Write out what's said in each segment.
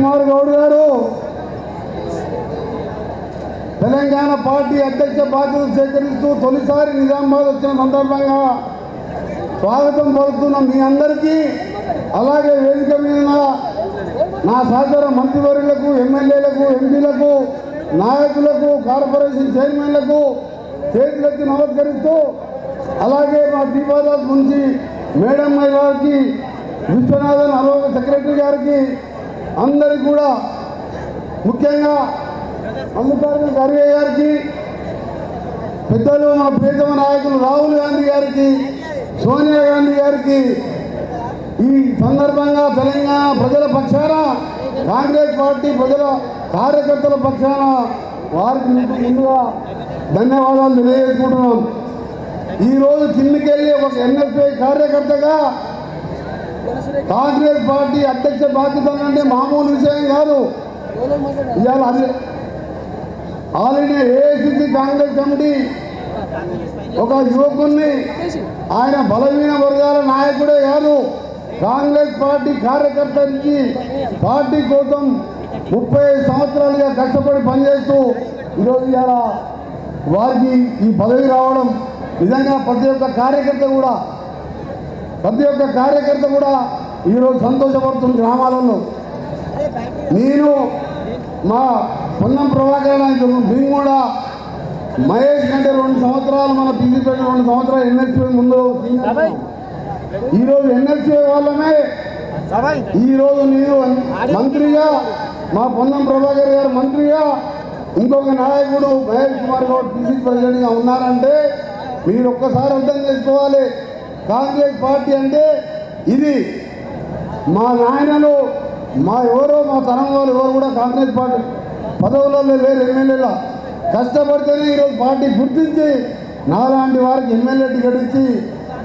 కుమార్ గౌడ్ గారు. తెలంగాణ పార్టీ అధ్యక్ష బాధ్యతలు స్వీకరిస్తూ తొలిసారి నిజామాబాద్ వచ్చిన సందర్భంగా స్వాగతం పలుకుతున్న మీ అందరికీ. అలాగే వేదిక మీద నా సహచర మంత్రివర్యులకు ఎమ్మెల్యేలకు ఎంపీలకు నాయకులకు కార్పొరేషన్ చైర్మన్లకు చేతులెత్తి నమస్కరిస్తూ అలాగే మా దీపాదాస్ నుంచి మేడం గారికి విశ్వనాథన్ అరవ సెక్రటరీ గారికి అందరికి కూడా ముఖ్యంగా మల్లికార్జున ఖర్గే గారికి పెద్దలు మా ప్రియతమ నాయకులు రాహుల్ గాంధీ గారికి సోనియా గాంధీ గారికి ఈ సందర్భంగా తెలంగాణ ప్రజల పక్షాన కాంగ్రెస్ పార్టీ ప్రజల కార్యకర్తల పక్షాన వారికి ముందుగా ధన్యవాదాలు తెలియజేసుకుంటున్నాం. ఈరోజు కిందికెళ్ళి ఒక ఎన్ఎస్ఐ కార్యకర్తగా కాంగ్రెస్ పార్టీ అధ్యక్ష బాధ్యత అంటే మామూలు విషయం కాదు. ఇవాళ all India AICC Congress committee ఒక యువకుణ్ణి ఆయన బలహీన వర్గాల నాయకుడే కాదు. కాంగ్రెస్ పార్టీ కార్యకర్త నుంచి పార్టీ కోసం ముప్పై సంవత్సరాలుగా కష్టపడి పనిచేస్తూ ఈరోజు ఇలా వారికి ఈ పదవి రావడం. నిజంగా ప్రతి ఒక్క కార్యకర్త కూడా ప్రతి ఒక్క కార్యకర్త కూడా ఈరోజు సంతోషపడుతున్న గ్రామాలలో. నేను మా పొన్నం ప్రభాకర్ నాయకులు మేము కూడా మహేష్ కంటే రెండు సంవత్సరాలు మన పీజీపీ రెండు సంవత్సరాలు ఎన్ఎస్పీ ముందు ఈరోజు ఎన్ఎస్పీ వాళ్ళమే ఈరోజు నేను మంత్రిగా మా పొన్నం ప్రభాకర్ గారు మంత్రిగా ఇంకొక నాయకుడు మహేష్ కుమార్ గౌడ్ పీసీ ప్రెసిడెంట్గా ఉన్నారంటే మీరు ఒక్కసారి అర్థం చేసుకోవాలి. కాంగ్రెస్ పార్టీ అంటే ఇది మా నాయనలు మా ఎవరో మా తరం వాళ్ళు ఎవరు కూడా కాంగ్రెస్ పార్టీ పదవులలో లేరు ఎమ్మెల్యేల. కష్టపడితేనే ఈరోజు పార్టీ గుర్తించి నాలాంటి వారికి ఎమ్మెల్యే టికెట్ ఇచ్చి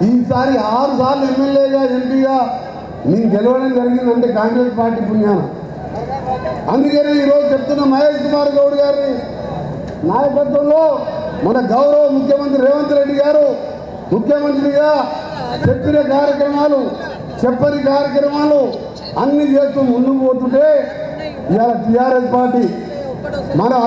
ఈసారి ఆరు సార్లు ఎమ్మెల్యేగా ఎంపీగా నేను గెలవడం జరిగిందంటే కాంగ్రెస్ పార్టీ పుణ్యాన. అందుకనే ఈరోజు చెప్తున్న మహేష్ కుమార్ గౌడ్ గారి నాయకత్వంలో మన గౌరవ ముఖ్యమంత్రి రేవంత్ రెడ్డి గారు ముఖ్యమంత్రిగా చెప్పిన కార్యక్రమాలు చెప్పని కార్యక్రమాలు అన్ని చేస్తూ ముందుకు పోతుంటే ఇవాళ టీఆర్ఎస్ పార్టీ మన